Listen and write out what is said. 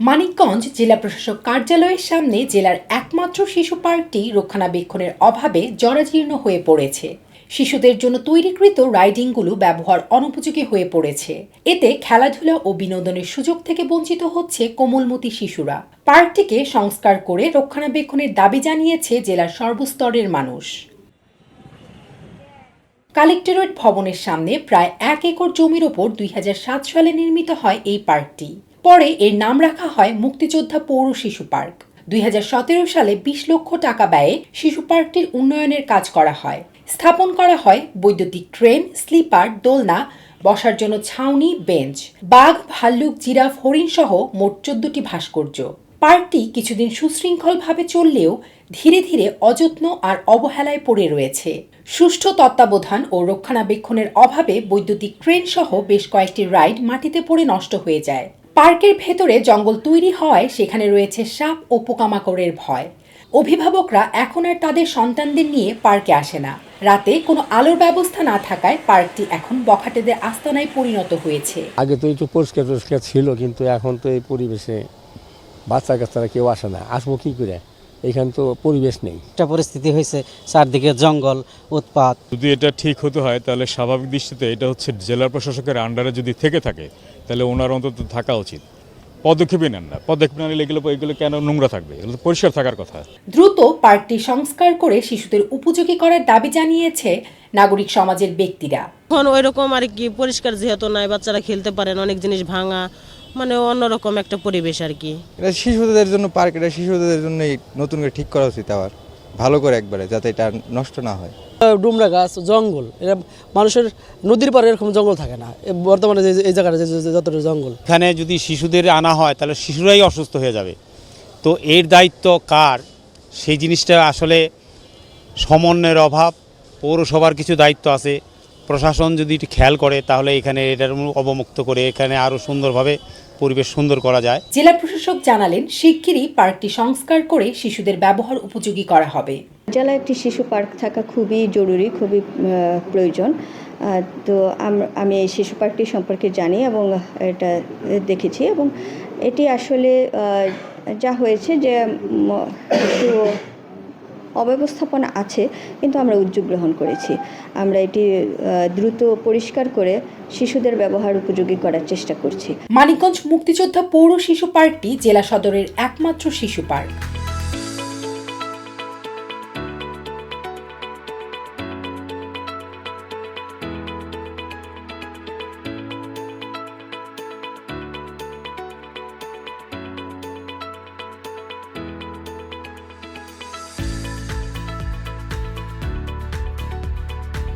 মানিকগঞ্জ জেলা প্রশাসক কার্যালয়ের সামনে জেলার একমাত্র শিশু পার্কটি রক্ষণাবেক্ষণের অভাবে জরাজীর্ণ হয়ে পড়েছে। শিশুদের জন্য তৈরিকৃত রাইডিংগুলো ব্যবহার অনুপযোগী হয়ে পড়েছে। এতে খেলাধুলা ও বিনোদনের সুযোগ থেকে বঞ্চিত হচ্ছে কোমলমতি শিশুরা। পার্কটিকে সংস্কার করে রক্ষণাবেক্ষণের দাবি জানিয়েছে জেলার সর্বস্তরের মানুষ। কালেক্টরেট ভবনের সামনে প্রায় এক একর জমির ওপর দুই হাজার সাত সালে নির্মিত হয় এই পার্কটি। পরে এর নাম রাখা হয় মুক্তিযোদ্ধা পৌর শিশু পার্ক। দুই হাজার সতেরো সালে বিশ লক্ষ টাকা ব্যয়ে শিশু পার্কটির উন্নয়নের কাজ করা হয়। স্থাপন করা হয় বৈদ্যুতিক ট্রেন, স্লিপার, দোলনা, বসার জন্য ছাউনি, বেঞ্চ, বাঘ, ভাল্লুক, জিরাফ, হরিণ সহ মোট চোদ্দটি ভাস্কর্য। পার্কটি কিছুদিন সুশৃঙ্খলভাবে চললেও ধীরে ধীরে অযত্ন আর অবহেলায় পড়ে রয়েছে। সুষ্ঠু তত্ত্বাবধান ও রক্ষণাবেক্ষণের অভাবে বৈদ্যুতিক ট্রেন সহ বেশ কয়েকটি রাইড মাটিতে পড়ে নষ্ট হয়ে যায়। পার্কের ভেতরে জঙ্গল তৈরি হওয়ায় সেখানে রয়েছে সাপ ও পোকামাকড়ের ভয়। অভিভাবকরা এখন আর তাদের সন্তানদের নিয়ে পার্কে আসে না। রাতে কোনো আলোর ব্যবস্থা না থাকায় পার্কটি এখন বখাটেদের আস্তানায় পরিণত হয়েছে। আগে তো একটু পরিষ্কার টরিষ্কার ছিল কিন্তু এখন তো এই পরিবেশে বাচ্চা কাচ্চারা কেউ আসে না। আসব কী করে? এখানে তো পরিবেশ নেই। একটা পরিস্থিতি হয়েছে চারদিকে জঙ্গল উৎপাত। যদি এটা ঠিক হতে হয় তাহলে স্বাভাবিক দৃষ্টিতে এটা হচ্ছে জেলা প্রশাসকের আন্ডারে যদি থেকে থাকে তাহলে ওনার অন্তত থাকা উচিত। পদক্ষেপই নেন না। পদক্ষেপ না নিলে এগুলো এগুলো কেন নোংরা থাকবে? এগুলো তো পরিষ্কার থাকার কথা। দ্রুত পার্কটি সংস্কার করে শিশুদের উপযোগী করার দাবি জানিয়েছে নাগরিক সমাজের ব্যক্তিরা। এখন ওই রকম আর কি পরিষ্কার যেহেতু নাই বাচ্চারা খেলতে পারেন অনেক জিনিস ভাঙা মানে অন্যরকম একটা পরিবেশ আর কি। এটা শিশুদের জন্য পার্ক এটা শিশুদের জন্য নতুন করে ঠিক করা উচিত আবার। ভালো করে একবারে যাতে এটা নষ্ট না হয়। ডুমরা গাছ, জঙ্গল। এটা মানুষের নদীর পাড়ে এরকম জঙ্গল থাকে না। বর্তমানে যে, এই জায়গাটা যতটা জঙ্গল। এখানে যদি শিশুদের আনা হয়, তাহলে শিশুরাই অসুস্থ হয়ে যাবে। তো এর দায়িত্ব কার? সেই জিনিসটা আসলে সমন্বয়ের অভাব, পৌরসভার কিছু দায়িত্ব আছে। প্রশাসন যদি খেয়াল করে, তাহলে এখানে এটার অবমুক্ত করে, এখানে আরও সুন্দরভাবে পরিবেশ সুন্দর করা যায়। জেলা প্রশাসক জানালেন শিগগিরই পার্কটি সংস্কার করে শিশুদের ব্যবহার উপযোগী করা হবে। জেলায় একটি শিশু পার্ক থাকা খুবই জরুরি খুবই প্রয়োজন। তো আমি এই শিশু পার্কটি সম্পর্কে জানি এবং এটা দেখেছি এবং এটি আসলে যা হয়েছে যে একটু অব্যবস্থাপনা আছে, কিন্তু আমরা উদ্যোগ গ্রহণ করেছি। আমরা এটি দ্রুত পরিষ্কার করে শিশুদের ব্যবহার উপযোগী করার চেষ্টা করছি। মানিকগঞ্জ মুক্তিযোদ্ধা পৌর শিশু পার্কটি জেলা সদরের একমাত্র শিশু পার্ক।